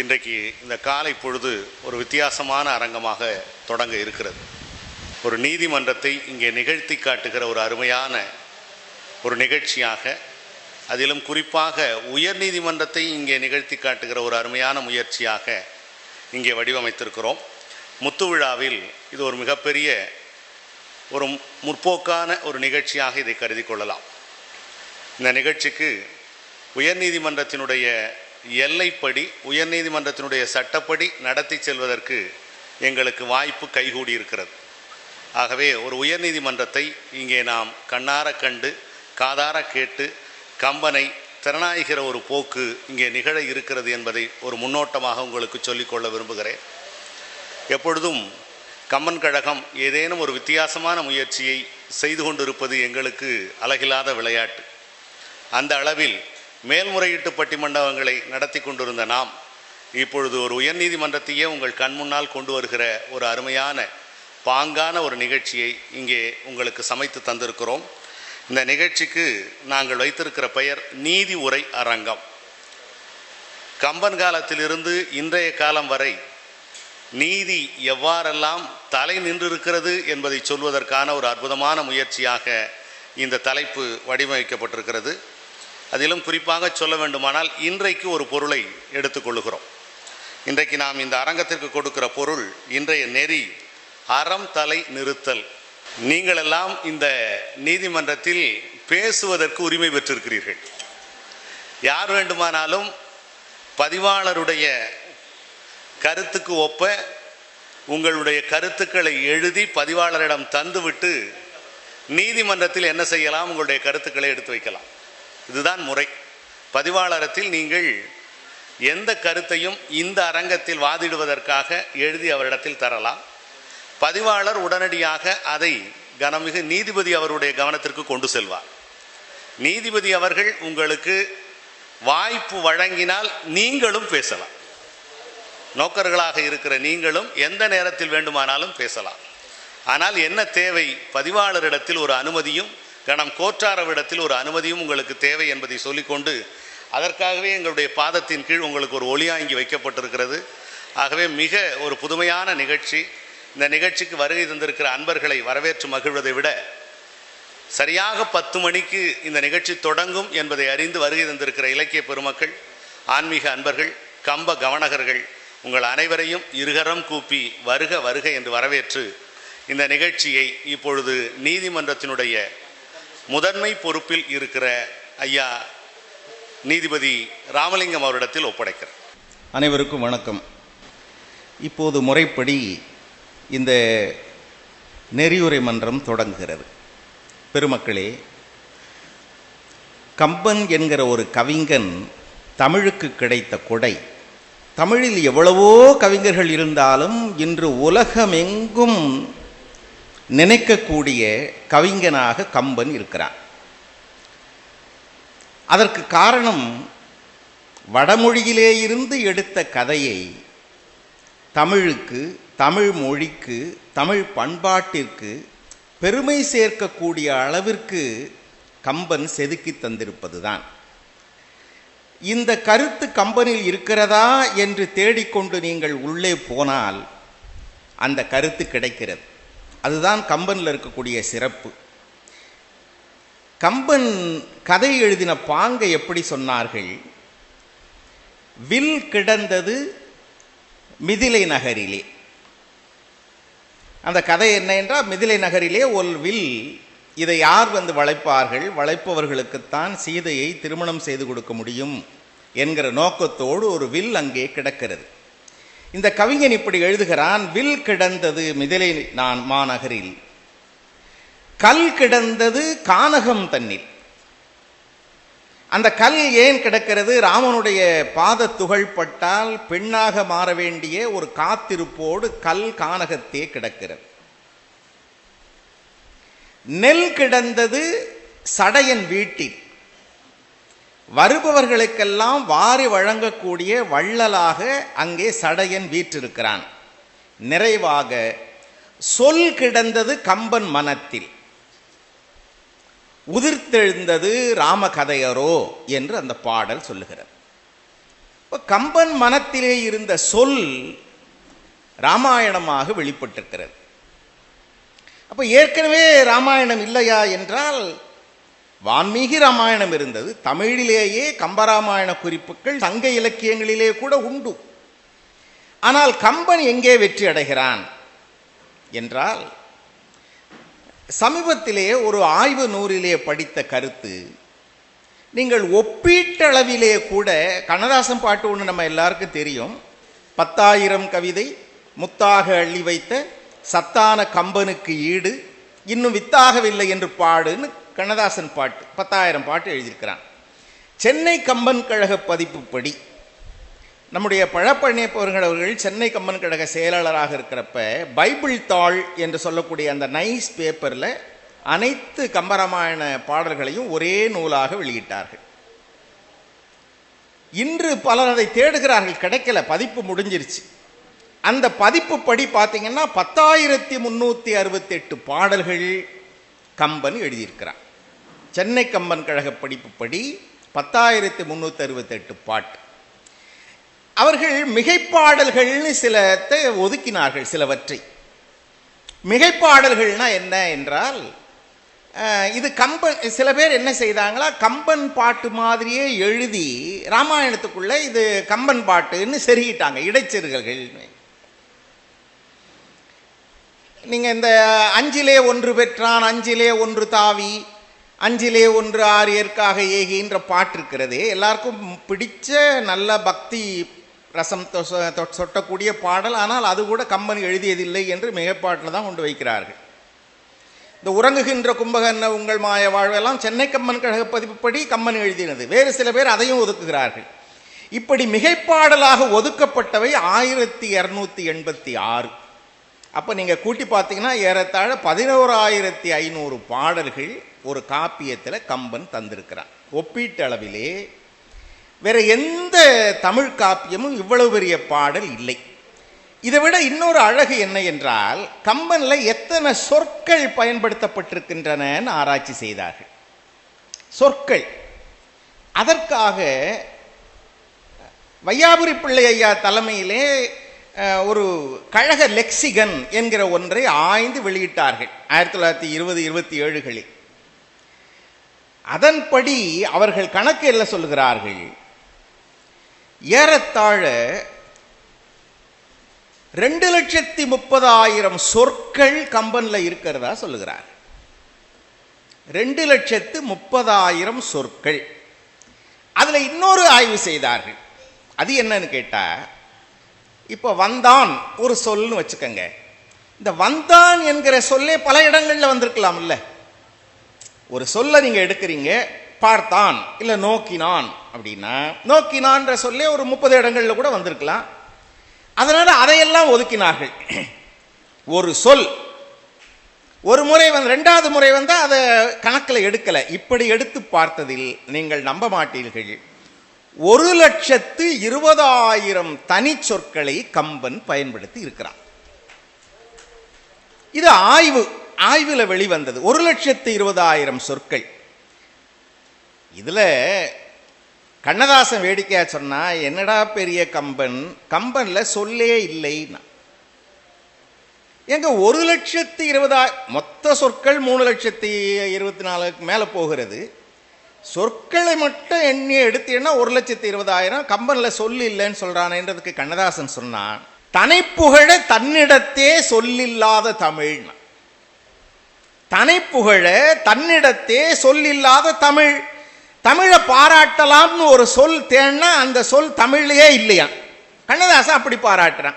இன்றைக்கு இந்த காலை பொழுது ஒரு வித்தியாசமான அரங்கமாக தொடங்க இருக்கிறது. ஒரு நீதிமன்றத்தை இங்கே நிகழ்த்தி காட்டுகிற ஒரு அருமையான ஒரு நிகழ்ச்சியாக அதிலும் குறிப்பாக உயர் நீதிமன்றத்தை இங்கே நிகழ்த்தி காட்டுகிற ஒரு அருமையான முயற்சியாக இங்கே வடிவமைத்திருக்கிறோம். முத்து விழாவில் இது ஒரு மிகப்பெரிய ஒரு முற்போக்கான ஒரு நிகழ்ச்சியாக இதை கருதி கொள்ளலாம். இந்த நிகழ்ச்சிக்கு உயர்நீதிமன்றத்தினுடைய எல்லைப்படி உயர்நீதிமன்றத்தினுடைய சட்டப்படி நடத்தி செல்வதற்கு எங்களுக்கு வாய்ப்பு கைகூடி இருக்கிறது. ஆகவே ஒரு உயர்நீதிமன்றத்தை இங்கே நாம் கண்ணார கண்டு காதார கேட்டு கம்பனை திறனாய்கிற ஒரு போக்கு இங்கே நிகழ இருக்கிறது என்பதை ஒரு முன்னோட்டமாக உங்களுக்கு சொல்லிக்கொள்ள விரும்புகிறேன். எப்பொழுதும் கம்பன் கழகம் ஏதேனும் ஒரு வித்தியாசமான முயற்சியை செய்து கொண்டிருப்பது எங்களுக்கு அழகில்லாத விளையாட்டு. அந்த அளவில் மேல்முறையீட்டு பட்டிமண்டபங்களை நடத்தி கொண்டிருந்த நாம் இப்பொழுது ஒரு உயர்நீதிமன்றத்தையே உங்கள் கண் முன்னால் கொண்டு வருகிற ஒரு அருமையான பாங்கான ஒரு நிகழ்ச்சியை இங்கே உங்களுக்கு சமைத்து தந்திருக்கிறோம். இந்த நிகழ்ச்சிக்கு நாங்கள் வைத்திருக்கிற பெயர் நீதி உரை அரங்கம். கம்பன் காலத்திலிருந்து இன்றைய காலம் வரை நீதி எவ்வாறெல்லாம் தலை நின்றிருக்கிறது என்பதை சொல்வதற்கான ஒரு அற்புதமான முயற்சியாக இந்த தலைப்பு வடிவமைக்கப்பட்டிருக்கிறது. அதிலும் குறிப்பாக சொல்ல வேண்டுமானால் இன்றைக்கு ஒரு பொருளை எடுத்துக்கொள்கிறோம் இன்றைக்கு நாம் இந்த அரங்கத்திற்கு கொடுக்கிற பொருள் இன்றைய நெறி அறம் தலை நிறுத்தல். நீங்களெல்லாம் இந்த நீதிமன்றத்தில் பேசுவதற்கு உரிமை பெற்றிருக்கிறீர்கள். யார் வேண்டுமானாலும் பதிவாளருடைய கருத்துக்கு ஒப்ப உங்களுடைய கருத்துக்களை எழுதி பதிவாளரிடம் தந்துவிட்டு நீதிமன்றத்தில் என்ன செய்யலாம்? உங்களுடைய கருத்துக்களை எடுத்து வைக்கலாம். இதுதான் முறை. பதிவாளரத்தில் நீங்கள் எந்த கருத்தையும் இந்த அரங்கத்தில் வாதிடுவதற்காக எழுதி அவரிடத்தில் தரலாம். பதிவாளர் உடனடியாக அதை கனமிகு நீதிபதி அவருடைய கவனத்திற்கு கொண்டு செல்வார். நீதிபதி அவர்கள் உங்களுக்கு வாய்ப்பு வழங்கினால் நீங்களும் பேசலாம். நோக்கர்களாக இருக்கிற நீங்களும் எந்த நேரத்தில் வேண்டுமானாலும் பேசலாம். ஆனால் என்ன தேவை? பதிவாளரிடத்தில் ஒரு அனுமதியும் கணம் கோற்றாரவிடத்தில் ஒரு அனுமதியும் உங்களுக்கு தேவை என்பதை சொல்லிக்கொண்டு அதற்காகவே எங்களுடைய பாதத்தின் கீழ் உங்களுக்கு ஒரு ஒளியாங்கி வைக்கப்பட்டிருக்கிறது. ஆகவே மிக ஒரு புதுமையான நிகழ்ச்சி. இந்த நிகழ்ச்சிக்கு வருகை தந்திருக்கிற அன்பர்களை வரவேற்று மகிழ்வதை விட சரியாக பத்து மணிக்கு இந்த நிகழ்ச்சி தொடங்கும் என்பதை அறிந்து வருகை தந்திருக்கிற இலக்கிய பெருமக்கள் ஆன்மீக அன்பர்கள் கம்ப கவனகர்கள் உங்கள் அனைவரையும் இருகரம் கூப்பி வருக வருக என்று வரவேற்று இந்த நிகழ்ச்சியை இப்பொழுது நீதிமன்றத்தினுடைய முதன்மை பொறுப்பில் இருக்கிற ஐயா நீதிபதி ராமலிங்கம் அவரிடத்தில் ஒப்படைக்கிறேன். அனைவருக்கும் வணக்கம். இப்போது முறைப்படி இந்த நெறியுரை மன்றம் தொடங்குகிறது. பெருமக்களே கம்பன் என்கிற ஒரு கவிஞன் தமிழுக்கு கிடைத்த கொடை. தமிழில் எவ்வளவோ கவிஞர்கள் இருந்தாலும் இன்று உலகமெங்கும் நினைக்கக்கூடிய கவிஞனாக கம்பன் இருக்கிறான். அதற்கு காரணம் வடமொழியிலே இருந்து எடுத்த கதையை தமிழுக்கு தமிழ் மொழிக்கு தமிழ் பண்பாட்டிற்கு பெருமை சேர்க்கக்கூடிய அளவிற்கு கம்பன் செதுக்கி தந்திருப்பதுதான். இந்த கருத்து கம்பனில் இருக்கிறதா என்று தேடிக்கொண்டு நீங்கள் உள்ளே போனால் அந்த கருத்து கிடைக்கிறது. அதுதான் கம்பனில் இருக்கக்கூடிய சிறப்பு. கம்பன் கதை எழுதின பாங்கை எப்படி சொன்னார்கள்? வில் கிடந்தது மிதிலை நகரிலே. அந்த கதை என்ன என்றால் மிதிலை நகரிலே ஒரு வில் இதை யார் வந்து வளைப்பார்கள்? வளைப்பவர்களுக்குத்தான் சீதையை திருமணம் செய்து கொடுக்க முடியும் என்கிற நோக்கத்தோடு ஒரு வில் அங்கே கிடக்கிறது. இந்த கவிஞன் இப்படி எழுதுகிறான் வில் கிடந்தது மிதிலை நான் மாநகரில். கல் கிடந்தது கானகம் தன்னில். அந்த கல் ஏன் கிடக்கிறது? ராமனுடைய பாத துகள் பட்டால் பெண்ணாக மாற வேண்டிய ஒரு காத்திருப்போடு கல் கானகத்தே கிடக்கிறது. நெல் கிடந்தது சடையன் வீட்டில். வருபவர்களுக்கெல்லாம் வாரி வழங்கக்கூடிய வள்ளலாக அங்கே சடையன் வீற்றிருக்கிறான். நிறைவாக சொல் கிடந்தது கம்பன் மனத்தில். உதிர்த்தெழுந்தது ராமகதையரோ என்று அந்த பாடல் சொல்லுகிறது. இப்போ கம்பன் மனத்திலே இருந்த சொல் ராமாயணமாக வெளிப்பட்டிருக்கிறது. அப்போ ஏற்கனவே ராமாயணம் இல்லையா என்றால் வான்மீகி ராமாயணம் இருந்தது. தமிழிலேயே கம்பராமாயண குறிப்புகள் சங்க இலக்கியங்களிலே கூட உண்டு. ஆனால் கம்பன் எங்கே வெற்றி அடைகிறான் என்றால் சமீபத்திலே ஒரு ஆய்வு நூலிலே படித்த கருத்து நீங்கள் ஒப்பீட்டளவிலே கூட கண்ணதாசன் பாட்டு ஒன்று நம்ம எல்லாருக்கும் தெரியும். பத்தாயிரம் கவிதை முத்தாக அள்ளி வைத்த சத்தான கம்பனுக்கு ஈடு இன்னும் வித்தாகவில்லை என்று பாடுன்னு கண்ணதாசன் பாட்டு பத்தாயிரம் பாட்டு எழுதியிருக்கிறான். சென்னை கம்பன் கழக பதிப்புப்படி நம்முடைய பழப்பழனியப்பவர்கள் அவர்கள் சென்னை கம்பன் கழக செயலாளராக இருக்கிறப்ப பைபிள் தாள் என்று சொல்லக்கூடிய அந்த நைஸ் பேப்பரில் அனைத்து கம்பராமாயண பாடல்களையும் ஒரே நூலாக வெளியிட்டார்கள். இன்று பலர் அதை தேடுகிறார்கள் கிடைக்கல பதிப்பு முடிஞ்சிருச்சு. அந்த பதிப்பு படி பார்த்தீங்கன்னா பத்தாயிரத்தி முன்னூற்றி அறுபத்தெட்டு பாடல்கள் கம்பன் எழுதியிருக்கிறான். சென்னை கம்பன் கழக படிப்புப்படி பத்தாயிரத்தி முந்நூற்றி அறுபத்தெட்டு பாட்டு. அவர்கள் மிகைப்பாடல்கள்னு சிலத்தை ஒதுக்கினார்கள் சிலவற்றை. மிகைப்பாடல்கள்னா என்ன என்றால் இது கம்பன் சில பேர் என்ன செய்தாங்களா கம்பன் பாட்டு மாதிரியே எழுதி ராமாயணத்துக்குள்ளே இது கம்பன் பாட்டுன்னு செருகிட்டாங்க இடைச்செருகல்கள் நீங்கள் இந்த அஞ்சிலே ஒன்று பெற்றான் அஞ்சிலே ஒன்று தாவி அஞ்சிலே ஒன்று ஆறு ஏற்காக ஏகின்ற பாட்டு இருக்கிறதே எல்லாருக்கும் பிடிச்ச நல்ல பக்தி ரசம் தொ- சொட்டக்கூடிய பாடல். ஆனால் அது கூட கம்பன் எழுதியதில்லை என்று மிகப்பாட்டில் தான் கொண்டு வைக்கிறார்கள். இந்த உறங்குகின்ற கும்பகர்ண உங்கள் மாய வாழ்வெல்லாம் சென்னை கம்பன் கழக பதிப்புப்படி கம்பன் எழுதினது. வேறு சில பேர் அதையும் ஒதுக்குகிறார்கள். இப்படி மிகைப்பாடலாக ஒதுக்கப்பட்டவை ஆயிரத்தி இரநூத்தி எண்பத்தி ஆறு. அப்போ நீங்கள் கூட்டி பார்த்தீங்கன்னா ஏறத்தாழ பதினோராயிரத்தி ஐநூறு பாடல்கள் ஒரு காப்பியத்தில் கம்பன் தந்திருக்கிறான். ஒப்பீட்டளவிலே வேற எந்த தமிழ் காப்பியமும் இவ்வளவு பெரிய பாடல் இல்லை. இதை விட இன்னொரு அழகு என்ன என்றால் கம்பனில் எத்தனை சொற்கள் பயன்படுத்தப்பட்டிருக்கின்றன ஆராய்ச்சி செய்தார்கள். சொற்கள். அதற்காக வையாபுரி பிள்ளை ஐயா தலைமையிலே ஒரு கழக லெக்சிகன் என்கிற ஒன்றை ஆய்ந்து வெளியிட்டார்கள். ஆயிரத்தி தொள்ளாயிரத்தி இருபது இருபத்தி ஏழுகளில். அதன்படி அவர்கள் கணக்கு என்ன சொல்லுகிறார்கள்? ஏறத்தாழ ரெண்டு லட்சத்தி முப்பதாயிரம் சொற்கள் கம்பன்ல இருக்கிறதா சொல்லுகிறார். ரெண்டு லட்சத்து முப்பதாயிரம் சொற்கள். அதில் இன்னொரு ஆய்வு செய்தார்கள். அது என்னன்னு கேட்டால் இப்போ வந்தான் ஒரு சொல்னு வச்சுக்கோங்க. இந்த வந்தான் என்கிற சொல்லே பல இடங்கள்ல வந்திருக்கலாம்ல. ஒரு சொல்ல நீங்க எடுக்கிறீங்க பார்த்தான் இல்ல நோக்கினான் அப்படின்னா நோக்கினான்ற சொல்லே ஒரு முப்பது இடங்கள்ல கூட வந்திருக்கலாம். அதனால அதையெல்லாம் ஒதுக்கினார்கள். ஒரு சொல். ஒரு முறை வந்து ரெண்டாவது முறை வந்து அதை கணக்கில் எடுக்கல. இப்படி எடுத்து பார்த்ததில் நீங்கள் நம்ப மாட்டீர்கள். ஒரு லட்சத்து இருபதாயிரம் தனி சொற்களை கம்பன் பயன்படுத்தி இருக்கிறான். இது ஆய்வு. ஆய்வில் வெளிவந்தது. ஒரு லட்சத்து இருபதாயிரம் சொற்கள். இதில் கண்ணதாசன் வேடிக்கையாக சொன்னால் என்னடா பெரிய கம்பன்? கம்பனில் சொல்லே இல்லைன்னா. எங்க ஒரு லட்சத்து இருபதா மொத்த சொற்கள் மூணு லட்சத்தி இருபத்தி நாலுக்கு மேலே போகிறது. சொற்களை மட்டும் எண்ணி எடுத்தீங்கன்னா ஒரு லட்சத்தி இருபதாயிரம் கம்பனில் சொல்லு இல்லைன்னு சொல்கிறானேன்றதுக்கு கண்ணதாசன் சொன்னான். தனைப்புகழ தன்னிடத்தே சொல்லில்லாத தமிழ்னா. தனைப்புகழ தன்னிடத்தே சொல் இல்லாத தமிழ். தமிழை பாராட்டலாம்னு ஒரு சொல் தேன்னா அந்த சொல் தமிழ்லயே இல்லையா? கண்ணதாசன் அப்படி பாராட்டுறான்.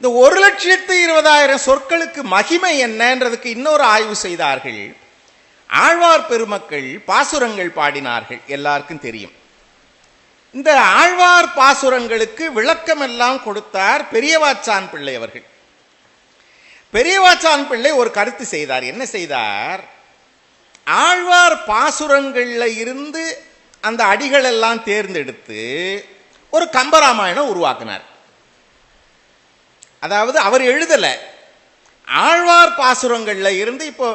இந்த ஒரு லட்சத்து இருபதாயிரம் சொற்களுக்கு மகிமை என்னன்றதுக்கு இன்னொரு ஆய்வு செய்தார்கள். ஆழ்வார் பெருமக்கள் பாசுரங்கள் பாடினார்கள் எல்லாருக்கும் தெரியும். இந்த ஆழ்வார் பாசுரங்களுக்கு விளக்கம் எல்லாம் கொடுத்தார் பெரியவாச்சான் பிள்ளை அவர்கள். பெரியவாச்சான் பிள்ளை ஒரு கருத்து செய்தார். என்ன செய்தார்? ஆழ்வார் பாசுரங்களில் இருந்து அந்த அடிகள் எல்லாம் தேர்ந்தெடுத்து ஒரு கம்பராமாயணம் உருவாக்கினார். அதாவது அவர் எழுதலை. ஆழ்வார் பாசுரங்களில் இருந்து இப்போ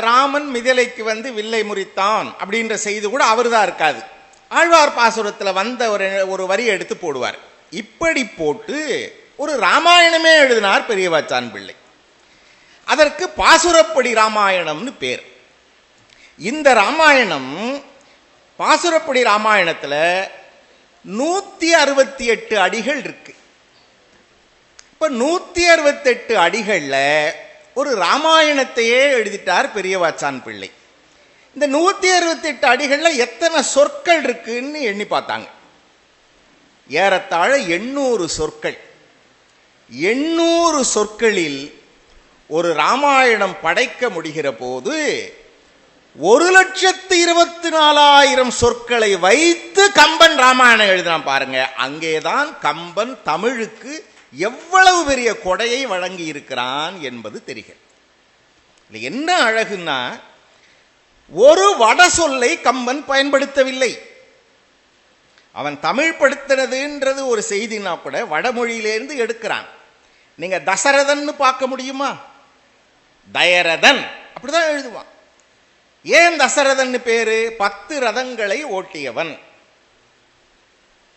ராமன் மிதிலைக்கு வந்து வில்லை முறித்தான் அப்படின்ற செய்தி கூட அவர் தான் இருக்காது. ஆழ்வார் பாசுரத்தில் வந்த ஒரு ஒரு வரியை எடுத்து போடுவார். இப்படி போட்டு ஒரு ராமாயணமே எழுதினார் பெரியவாச்சான் பிள்ளை. அதற்கு பாசுரப்படி ராமாயணம்னு பேர். இந்த ராமாயணம் பாசுரப்படி ராமாயணத்தில் நூற்றி அறுபத்தி எட்டு அடிகள் இருக்கு. இப்போ நூற்றி அறுபத்தெட்டு அடிகளில் ஒரு ராமாயணத்தையே எழுதிட்டார் பெரியவாச்சான் பிள்ளை. இந்த நூற்றி அறுபத்தெட்டு அடிகளில் எத்தனை சொற்கள் இருக்குன்னு எண்ணி பார்த்தாங்க. ஏறத்தாழ எண்ணூறு சொற்கள். எண்ணூறு சொற்களில் ஒரு ராமாயணம் படைக்க முடிகிற போது ஒரு லட்சத்து இருபத்தி நாலாயிரம் சொற்களை வைத்து கம்பன் ராமாயணம் எழுதினான் பாருங்க. அங்கேதான் கம்பன் தமிழுக்கு எவ்வளவு பெரிய கொடையை வழங்கி இருக்கிறான் என்பது தெரிகிறது. என்ன அழகுன்னா ஒரு வட சொல்லை கம்பன் பயன்படுத்தவில்லை. அவன் தமிழ் படுத்தினதுன்றது ஒரு செய்தினா கூட வடமொழியிலேருந்து எடுக்கிறான். நீங்க தசரதன்னு பார்க்க முடியுமா? தயரதன். அப்படிதான் எழுதுவான். ஏன் தசரதன் பேரு? பத்து ரதங்களை ஓட்டியவன்.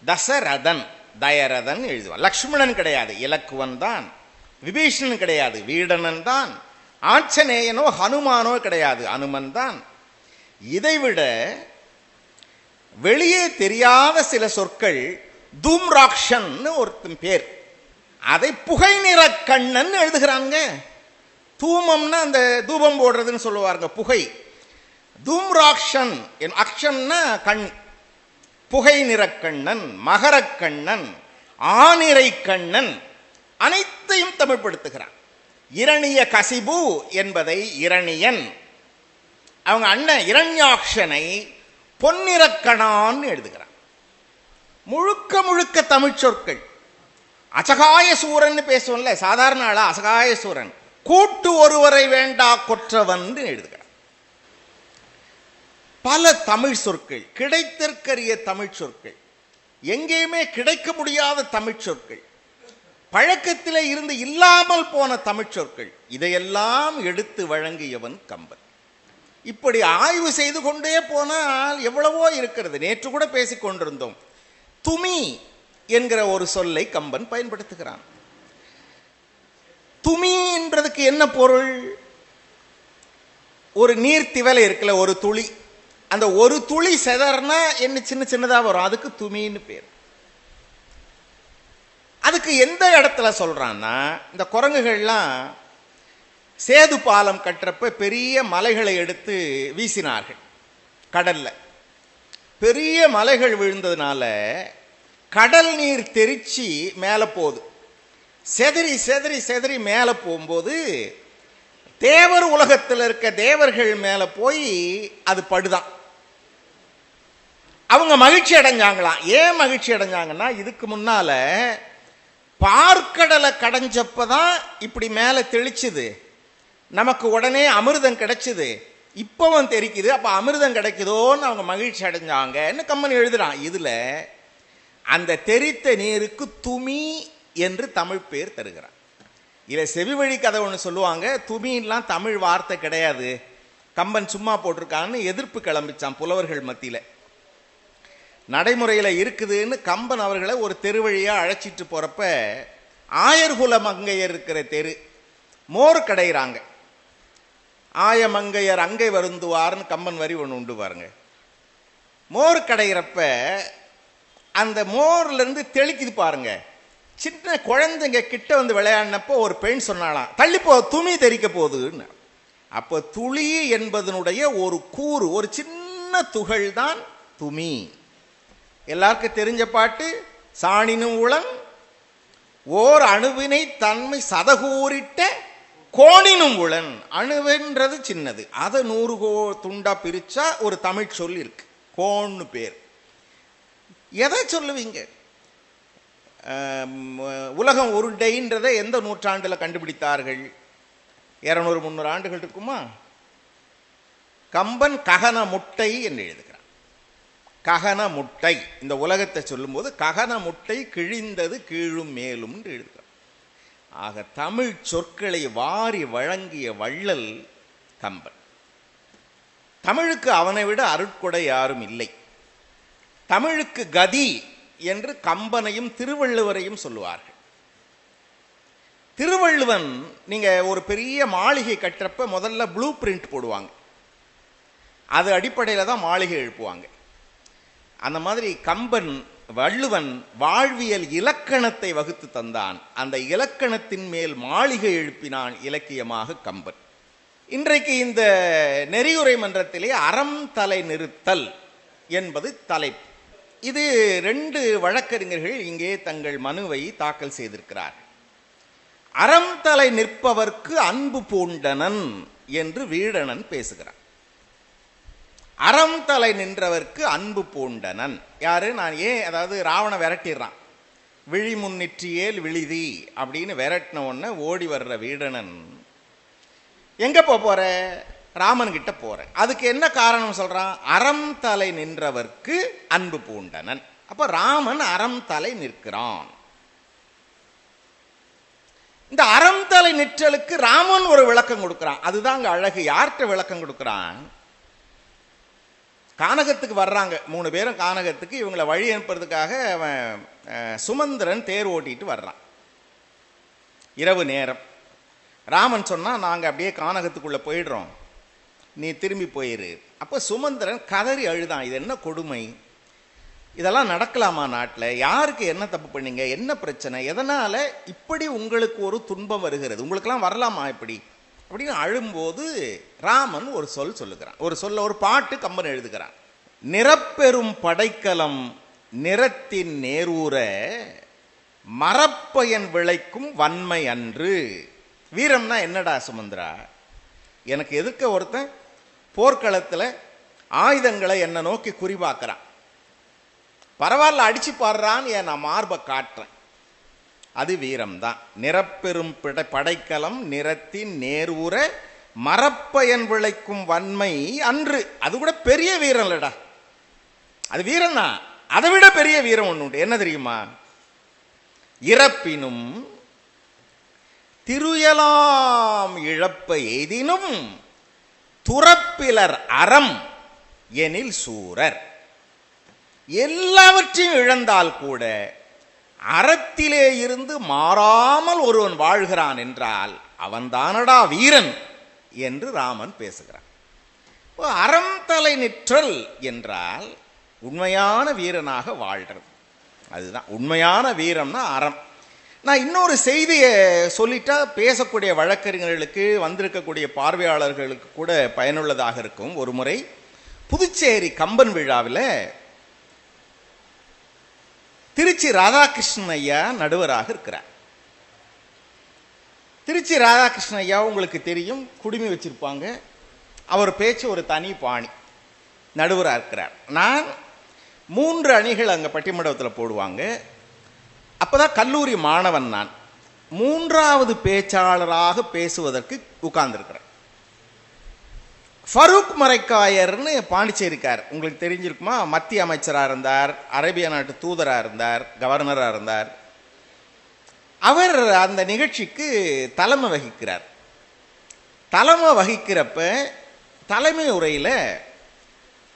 தசரதன் தயரதன் எழுதுவான். லக்ஷ்மணன் கிடையாது இலக்குவன் தான். விபீஷணன் கிடையாது வீடனன் தான். ஆஞ்சநேயனோ ஹனுமானோ கிடையாது அனுமன் தான். இதைவிட வெளியே தெரியாத சில சொற்கள் தூம்ராக்ஷன் ஒருத்தன் பேர். அதை புகை நிற கண்ணன் எழுதுகிறாங்க தூமம்னா அந்த தூபம் போடுறதுன்னு சொல்லுவாருங்க புகை. தூம்ராக்ஷன் என் அக்ஷன்னா கண். புகை நிறக்கண்ணன் மகரக்கண்ணன் ஆனிரை கண்ணன் அனைத்தையும் தமிழ்படுத்துகிறான். இரணிய கசிபு என்பதை இரணியன். அவங்க அண்ணன் இரண்யாக்ஷனை பொன்னிறக்கணான்னு எழுதுகிறான். முழுக்க முழுக்க தமிழ் சொற்கள். அசகாய சூரன் பேசுவோம்ல சாதாரண ஆளா அசகாய சூரன் கூட்டு ஒருவரை வேண்டா கொற்றவன் எழுதுகிறான் பல தமிழ் சொற்கள் கிடைத்திருக்கிற தமிழ் சொற்கள் எங்கேயுமே கிடைக்க முடியாத தமிழ் சொற்கள் பழக்கத்திலே இருந்து இல்லாமல் போன தமிழ் சொற்கள் இதையெல்லாம் எடுத்து வழங்கியவன் கம்பன். இப்படி ஆய்வு செய்து கொண்டே போனால் எவ்வளவோ இருக்கிறது. நேற்று கூட பேசிக்கொண்டிருந்தோம் துமி என்கிற ஒரு சொல்லை கம்பன் பயன்படுத்துகிறான். துமின்றதுக்கு என்ன பொருள்? ஒரு நீர் திவலை இருக்குல்ல ஒரு துளி. அந்த ஒரு துளி செதறனா என்ன சின்ன சின்னதாக வரும்? அதுக்கு துமின்னு பேர். அதுக்கு எந்த இடத்துல சொல்கிறான்னா இந்த குரங்குகள்லாம் சேது பாலம் கட்டுறப்ப பெரிய மலைகளை எடுத்து வீசினார்கள் கடலில். பெரிய மலைகள் விழுந்ததுனால கடல் நீர் தெரிச்சு மேலே போகுது. செதறி செதறி செதறி மேலே போகும்போது தேவர் உலகத்தில் இருக்க தேவர்கள் மேலே போய் அது படுதான். அவங்க மகிழ்ச்சி அடைஞ்சாங்களாம். ஏன் மகிழ்ச்சி அடைஞ்சாங்கன்னா இதுக்கு முன்னால பார்க்கடலை கடைஞ்சப்ப தான் இப்படி மேலே தெளிச்சுது. நமக்கு உடனே அமிர்தம் கிடைச்சிது. இப்போவும் தெரிக்குது. அப்போ அமிர்தம் கிடைக்குதோன்னு அவங்க மகிழ்ச்சி அடைஞ்சாங்கன்னு கம்மன் எழுதுறான். இதில் அந்த தெரித்த நீருக்கு துமி என்று தமிழ் பேர் தருகிறான் இதில் செவி வழி கதை ஒன்று சொல்லுவாங்க துமின்லாம் தமிழ் வார்த்தை கிடையாது கம்பன் சும்மா போட்டிருக்கான்னு எதிர்ப்பு கிளம்பிச்சான் புலவர்கள் மத்தியில். நடைமுறையில் இருக்குதுன்னு கம்பன் அவர்களை ஒரு தெரு வழியாக அழைச்சிட்டு போகிறப்ப ஆயர்குல மங்கையர் இருக்கிற தெரு மோர் கடைகிறாங்க ஆயமங்கையர் அங்கை வருந்துவார்னு கம்பன் வரி ஒன்று உண்டு பாருங்க. மோர் கடைகிறப்ப அந்த மோர்லேருந்து தெளிக்குது பாருங்கள் சின்ன குழந்தைங்க கிட்ட வந்து விளையாடினப்போ ஒரு பெண் சொன்னாலாம் தள்ளிப்போ துணி தெரிக்க போகுதுன்னு. அப்போ துளி என்பதனுடைய ஒரு கூறு ஒரு சின்ன துகள் தான் துமி. எல்லாருக்கும் தெரிஞ்ச பாட்டு சாணினும் உளன் ஓர் அணுவினை தன்மை சதகூரிட்ட கோணினும் உளன். அணுவென்றது சின்னது. அதை நூறு கோ துண்டா பிரிச்சா ஒரு தமிழ் சொல் இருக்கு கோன்னு பேர். எதை சொல்லுவீங்க? உலகம் உருண்டைன்றதை எந்த நூற்றாண்டில் கண்டுபிடித்தார்கள்? இரநூறு முந்நூறு ஆண்டுகள் இருக்குமா? கம்பன் ககன முட்டை என்று எழுதுகிறான். ககன முட்டை. இந்த உலகத்தை சொல்லும்போது ககன முட்டை கிழிந்தது கீழும் மேலும் என்று எழுதுகிறான். ஆக தமிழ் சொற்களை வாரி வழங்கிய வள்ளல் கம்பன். தமிழுக்கு அவனை விட அருட்கொடை யாரும் இல்லை. தமிழுக்கு கதி என்று கம்பனையும் திருவள்ளுவரையும் சொல்லுவார்கள். திருவள்ளுவன் நீங்க ஒரு பெரிய மாளிகை கட்டுறப்ப முதல்ல ப்ளூ பிரிண்ட் போடுவாங்க. அது அடிப்படையில் தான் மாளிகை எழுப்புவாங்க. அந்த மாதிரி கம்பன் வள்ளுவன் வாழ்வியல் இலக்கணத்தை வகுத்து தந்தான். அந்த இலக்கணத்தின் மேல் மாளிகை எழுப்பினான் இலக்கியமாக கம்பன். இன்றைக்கு இந்த நெறியுரை மன்றத்திலே அறம் தலை நிறுத்தல் என்பது தலைப்பு. இது ரெண்டு வழக்கறிஞர்கள் இங்கே தங்கள் மனுவை தாக்கல் செய்திருக்கிறார். அறம் தலை நிற்பவர்க்கு அன்பு பூண்டனன் என்று வீடணன் பேசுகிறார் அறம் தலை நின்றவர்க்கு அன்பு பூண்டனன். யாரு? நான் ஏன் அதாவது ராவண விரட்டிடுறான். விழி முன்னிற்றியேல் விழிதி அப்படின்னு விரட்டின உடனே ஓடி வர்ற வீடணன் எங்க போற? ராமன் போகிறேன் அதுக்கு என்ன காரணம் சொல்கிறான் அறம் தலை நின்றவர்க்கு அன்பு பூண்டனன். அப்போ ராமன் அறம் தலை நிற்கிறான். இந்த அறம் தலை நிற்றலுக்கு ராமன் ஒரு விளக்கம் கொடுக்குறான். அதுதான் அங்கே அழகு. யார்கிட்ட விளக்கம் கொடுக்குறான்? கானகத்துக்கு வர்றாங்க. மூணு பேரும் கானகத்துக்கு. இவங்களை வழி அனுப்புறதுக்காக அவன் சுமந்திரன் தேர் ஓட்டிட்டு வர்றான். இரவு நேரம். ராமன் சொன்னால் நாங்கள் அப்படியே கானகத்துக்குள்ளே போயிடுறோம். நீ திரும்பி போயிரு. அப்போ சுமந்திரன் கதறி அழுதான். இது என்ன கொடுமை? இதெல்லாம் நடக்கலாமா நாட்டில்? யாருக்கு என்ன தப்பு பண்ணீங்க? என்ன பிரச்சனை? எதனால் இப்படி உங்களுக்கு ஒரு துன்பம் வருகிறது? உங்களுக்கெல்லாம் வரலாமா இப்படி? அப்படின்னு அழும்போது ராமன் ஒரு சொல் சொல்லுகிறான். ஒரு சொல்ல ஒரு பாட்டு கம்பன் எழுதுகிறான். நிறப்பெரும் படைக்கலம் நிறத்தின் நேரூர மரப்பயன் விளைக்கும் வன்மை அன்று. வீரம்னா என்னடா சுமந்திரா? எனக்கு எதிர்க்க ஒருத்தன் போர்க்களத்தில் ஆயுதங்களை என்னை நோக்கி குறிபாக்குறான். பரவாயில்ல அடிச்சு பாடுறான்னு என் நான் மார்பை காட்டுறேன். அது வீரம்தான். நிறப்பெரும் பிட படைக்கலம் நிறத்தின் நேர்வுற மரப்பயன் விளைக்கும் வன்மை அன்று. அது கூட பெரிய வீரம் இல்லடா அது வீரம் தான் அதை விட பெரிய வீரம் ஒன்று உண்டு. என்ன தெரியுமா? இறப்பினும் திருயலாம் இழப்ப எய்தினும் துறப்பிலர் அறம் எனில் சூரர். எல்லாவற்றையும் இழந்தால் கூட அறத்திலே இருந்து மாறாமல் ஒருவன் வாழ்கிறான் என்றால் அவன்தானடா வீரன் என்று ராமன் பேசுகிறான். அறம் தலை நிற்றல் என்றால் உண்மையான வீரனாக வாழ்கிறது அதுதான் உண்மையான வீரம்னா அறம். நான் இன்னொரு செய்தியை சொல்லிட்டா பேசக்கூடிய வழக்கறிஞர்களுக்கு வந்திருக்கக்கூடிய பார்வையாளர்களுக்கு கூட பயனுள்ளதாக இருக்கும். ஒரு முறை புதுச்சேரி கம்பன் விழாவில் திருச்சி ராதாகிருஷ்ணன் ஐயா நடுவராக இருக்கிறார். திருச்சி ராதாகிருஷ்ணன் ஐயா உங்களுக்கு தெரியும் குடுமி வச்சிருப்பாங்க. அவர் பேச்சு ஒரு தனி பாணி. நடுவராக இருக்கிறார். நான் மூன்று அணிகள் அங்கே பட்டிமண்டபத்தில் போடுவாங்க. அப்போதான் கல்லூரி மாணவன் நான். மூன்றாவது பேச்சாளராக பேசுவதற்கு உட்கார்ந்துருக்கிறேன். ஃபரூக் மரைக்காயர்னு பாண்டிச்சேரிக்கார் உங்களுக்கு தெரிஞ்சிருக்குமா? மத்திய அமைச்சராக இருந்தார் அரேபிய நாட்டு தூதராக இருந்தார் கவர்னராக இருந்தார். அவர் அந்த நிகழ்ச்சிக்கு தலைமை வகிக்கிறார். தலைமை வகிக்கிறப்ப தலைமை உரையில்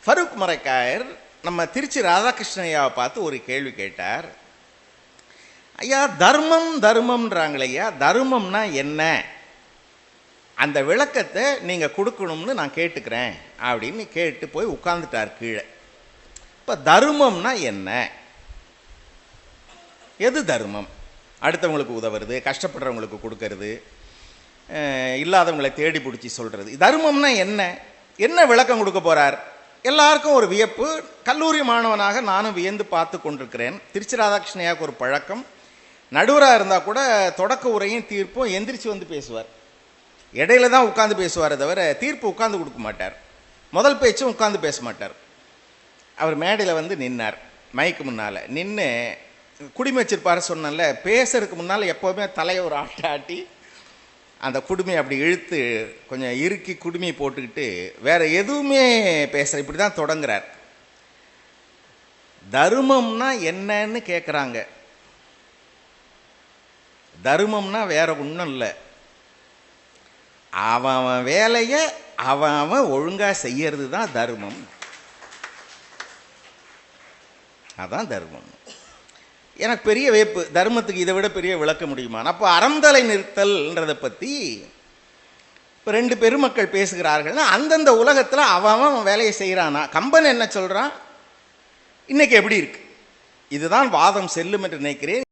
ஃபரூக் மரைக்காயர் நம்ம திருச்சி ராதாகிருஷ்ணய்யாவை பார்த்து ஒரு கேள்வி கேட்டார். ஐயா தர்மம் தர்மம்ன்றாங்களே ஐயா தர்மம்னா என்ன? அந்த விளக்கத்தை நீங்கள் கொடுக்கணும்னு நான் கேட்டுக்கிறேன் அப்படின்னு கேட்டு போய் உட்கார்ந்துட்டார் கீழே. இப்போ தர்மம்னா என்ன? எது தர்மம்? அடுத்தவங்களுக்கு உதவுறது கஷ்டப்படுறவங்களுக்கு கொடுக்கறது இல்லாதவங்களை தேடி பிடிச்சி சொல்கிறது தர்மம்னா என்ன? என்ன விளக்கம் கொடுக்க போகிறார் எல்லாருக்கும் ஒரு வியப்பு. கல்லூரி மாணவனாக நானும் வியந்து பார்த்து கொண்டிருக்கிறேன். திருச்சி ராதாகிருஷ்ணயாவுக்கு ஒரு பழக்கம். நடுவராக இருந்தால் கூட தொடக்க உரையும் தீர்ப்பும் எந்திரிச்சு வந்து பேசுவார். இடையில தான் உட்காந்து பேசுவாரே தவிர தீர்ப்பு உட்காந்து கொடுக்க மாட்டார். முதல் பேச்சும் உட்காந்து பேச மாட்டார். அவர் மேடையில் வந்து நின்னார். மைக்கு முன்னால் நின்று குடிமை வச்சிருப்பார் சொன்னேன்ல பேசுறதுக்கு முன்னால் எப்போவுமே தலையை ஒரு ஆட்ட ஆட்டி அந்த குடுமையை அப்படி இழுத்து கொஞ்சம் இறுக்கி குடுமையை போட்டுக்கிட்டு வேற எதுவுமே பேசுகிற இப்படி தான் தொடங்குறார். தர்மம்னா என்னன்னு கேட்குறாங்க தர்மம்னா வேற ஒன்றும் இல்லை. அவன் அவன் வேலையை அவன் அவன் ஒழுங்காக செய்யறது தான் தர்மம். அதான் தர்மம். எனக்கு பெரிய வேப்பு தர்மத்துக்கு இதை விட பெரிய விளக்க முடியுமான் அப்போ அறந்தலை நிறுத்தல்ன்றதை பற்றி இப்போ ரெண்டு பெருமக்கள் பேசுகிறார்கள்னா அந்தந்த உலகத்தில் அவன் அவன் வேலையை செய்கிறானா கம்பன் என்ன சொல்கிறான் இன்னைக்கு எப்படி இருக்கு? இதுதான் வாதம் செல்லும் என்று நினைக்கிறேன்.